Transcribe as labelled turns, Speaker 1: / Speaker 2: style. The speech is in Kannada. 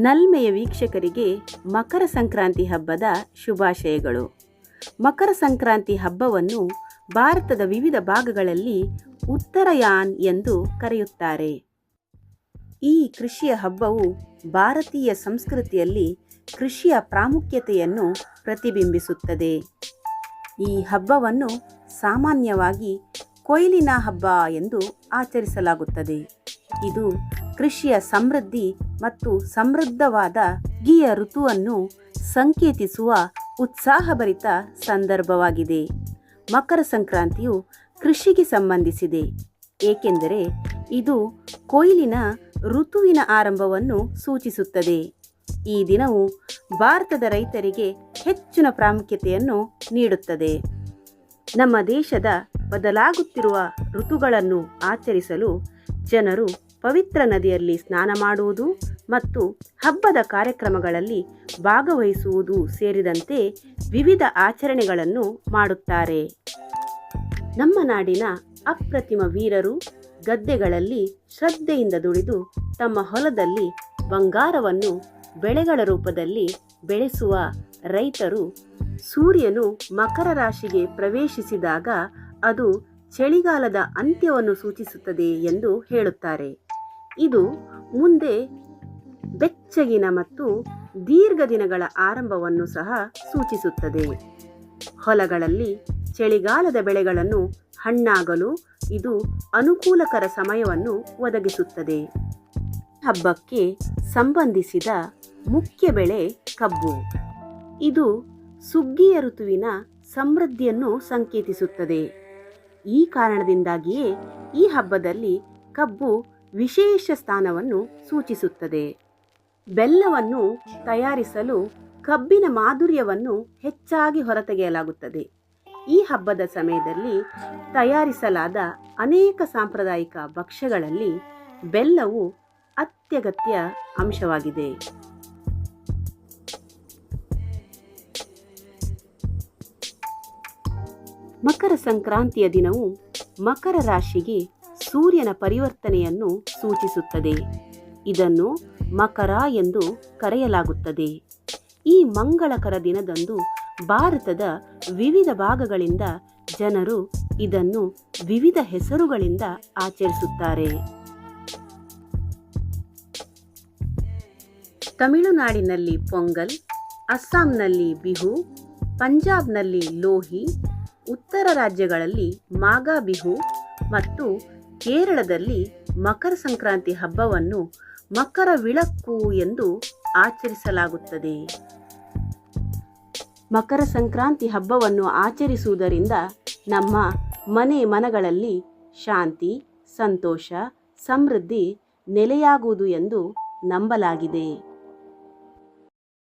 Speaker 1: ನಲ್ಮೆಯ ವೀಕ್ಷಕರಿಗೆ ಮಕರ ಸಂಕ್ರಾಂತಿ ಹಬ್ಬದ ಶುಭಾಶಯಗಳು. ಮಕರ ಸಂಕ್ರಾಂತಿ ಹಬ್ಬವನ್ನು ಭಾರತದ ವಿವಿಧ ಭಾಗಗಳಲ್ಲಿ ಉತ್ತರಯಾನ್ ಎಂದು ಕರೆಯುತ್ತಾರೆ. ಈ ಕೃಷಿಯ ಹಬ್ಬವು ಭಾರತೀಯ ಸಂಸ್ಕೃತಿಯಲ್ಲಿ ಕೃಷಿಯ ಪ್ರಾಮುಖ್ಯತೆಯನ್ನು ಪ್ರತಿಬಿಂಬಿಸುತ್ತದೆ. ಈ ಹಬ್ಬವನ್ನು ಸಾಮಾನ್ಯವಾಗಿ ಕೊಯ್ಲಿನ ಹಬ್ಬ ಎಂದು ಆಚರಿಸಲಾಗುತ್ತದೆ. ಇದು ಕೃಷಿಯ ಸಮೃದ್ಧಿ ಮತ್ತು ಸಮೃದ್ಧವಾದ ಗೀಯ ಋತುವನ್ನು ಸಂಕೇತಿಸುವ ಉತ್ಸಾಹಭರಿತ ಸಂದರ್ಭವಾಗಿದೆ. ಮಕರ ಸಂಕ್ರಾಂತಿಯು ಕೃಷಿಗೆ ಸಂಬಂಧಿಸಿದೆ. ಏಕೆಂದರೆ ಇದು ಕೊಯ್ಲಿನ ಋತುವಿನ ಆರಂಭವನ್ನು ಸೂಚಿಸುತ್ತದೆ. ಈ ದಿನವು ಭಾರತದ ರೈತರಿಗೆ ಹೆಚ್ಚಿನ ಪ್ರಾಮುಖ್ಯತೆಯನ್ನು ನೀಡುತ್ತದೆ. ನಮ್ಮ ದೇಶದ ಬದಲಾಗುತ್ತಿರುವ ಋತುಗಳನ್ನು ಆಚರಿಸಲು ಜನರು ಪವಿತ್ರ ನದಿಯಲ್ಲಿ ಸ್ನಾನ ಮಾಡುವುದು ಮತ್ತು ಹಬ್ಬದ ಕಾರ್ಯಕ್ರಮಗಳಲ್ಲಿ ಭಾಗವಹಿಸುವುದು ಸೇರಿದಂತೆ ವಿವಿಧ ಆಚರಣೆಗಳನ್ನು ಮಾಡುತ್ತಾರೆ. ನಮ್ಮ ನಾಡಿನ ಅಪ್ರತಿಮ ವೀರರು ಗದ್ದೆಗಳಲ್ಲಿ ಶ್ರದ್ಧೆಯಿಂದ ದುಡಿದು ತಮ್ಮ ಹೊಲದಲ್ಲಿ ಬಂಗಾರವನ್ನು ಬೆಳೆಗಳ ರೂಪದಲ್ಲಿ ಬೆಳೆಸುವ ರೈತರು ಸೂರ್ಯನು ಮಕರ ರಾಶಿಗೆ ಪ್ರವೇಶಿಸಿದಾಗ ಅದು ಚಳಿಗಾಲದ ಅಂತ್ಯವನ್ನು ಸೂಚಿಸುತ್ತದೆ ಎಂದು ಹೇಳುತ್ತಾರೆ. ಇದು ಮುಂದೆ ಬೆಚ್ಚಗಿನ ಮತ್ತು ದೀರ್ಘ ದಿನಗಳ ಆರಂಭವನ್ನು ಸಹ ಸೂಚಿಸುತ್ತದೆ. ಹೊಲಗಳಲ್ಲಿ ಚಳಿಗಾಲದ ಬೆಳೆಗಳನ್ನು ಹಣ್ಣಾಗಲು ಇದು ಅನುಕೂಲಕರ ಸಮಯವನ್ನು ಒದಗಿಸುತ್ತದೆ. ಹಬ್ಬಕ್ಕೆ ಸಂಬಂಧಿಸಿದ ಮುಖ್ಯ ಬೆಳೆ ಕಬ್ಬು. ಇದು ಸುಗ್ಗಿಯ ಋತುವಿನ ಸಮೃದ್ಧಿಯನ್ನು ಸಂಕೇತಿಸುತ್ತದೆ. ಈ ಕಾರಣದಿಂದಾಗಿಯೇ ಈ ಹಬ್ಬದಲ್ಲಿ ಕಬ್ಬು ವಿಶೇಷ ಸ್ಥಾನವನ್ನು ಸೂಚಿಸುತ್ತದೆ. ಬೆಲ್ಲವನ್ನು ತಯಾರಿಸಲು ಕಬ್ಬಿನ ಮಾಧುರ್ಯವನ್ನು ಹೆಚ್ಚಾಗಿ ಹೊರತೆಗೆಯಲಾಗುತ್ತದೆ. ಈ ಹಬ್ಬದ ಸಮಯದಲ್ಲಿ ತಯಾರಿಸಲಾದ ಅನೇಕ ಸಾಂಪ್ರದಾಯಿಕ ಭಕ್ಷ್ಯಗಳಲ್ಲಿ ಬೆಲ್ಲವು ಅತ್ಯಗತ್ಯ ಅಂಶವಾಗಿದೆ. ಮಕರ ಸಂಕ್ರಾಂತಿಯ ದಿನವು ಮಕರ ರಾಶಿಗೆ ಸೂರ್ಯನ ಪರಿವರ್ತನೆಯನ್ನು ಸೂಚಿಸುತ್ತದೆ. ಇದನ್ನು ಮಕರ ಎಂದು ಕರೆಯಲಾಗುತ್ತದೆ. ಈ ಮಂಗಳಕರ ದಿನದಂದು ಭಾರತದ ವಿವಿಧ ಭಾಗಗಳಿಂದ ಜನರು ಇದನ್ನು ವಿವಿಧ ಹೆಸರುಗಳಿಂದ ಆಚರಿಸುತ್ತಾರೆ. ತಮಿಳುನಾಡಿನಲ್ಲಿ ಪೊಂಗಲ್, ಅಸ್ಸಾಂನಲ್ಲಿ ಬಿಹು, ಪಂಜಾಬ್ನಲ್ಲಿ ಲೋಹಿ, ಉತ್ತರ ರಾಜ್ಯಗಳಲ್ಲಿ ಮಾಗಾ ಬಿಹು ಮತ್ತು ಕೇರಳದಲ್ಲಿ ಮಕರ ಸಂಕ್ರಾಂತಿ ಹಬ್ಬವನ್ನು ಮಕರ ವಿಳಕ್ಕು ಎಂದು ಆಚರಿಸಲಾಗುತ್ತದೆ. ಮಕರ ಸಂಕ್ರಾಂತಿ ಹಬ್ಬವನ್ನು ಆಚರಿಸುವುದರಿಂದ ನಮ್ಮ ಮನೆ ಮನಗಳಲ್ಲಿ ಶಾಂತಿ, ಸಂತೋಷ, ಸಮೃದ್ಧಿ ನೆಲೆಯಾಗುವುದು ಎಂದು ನಂಬಲಾಗಿದೆ.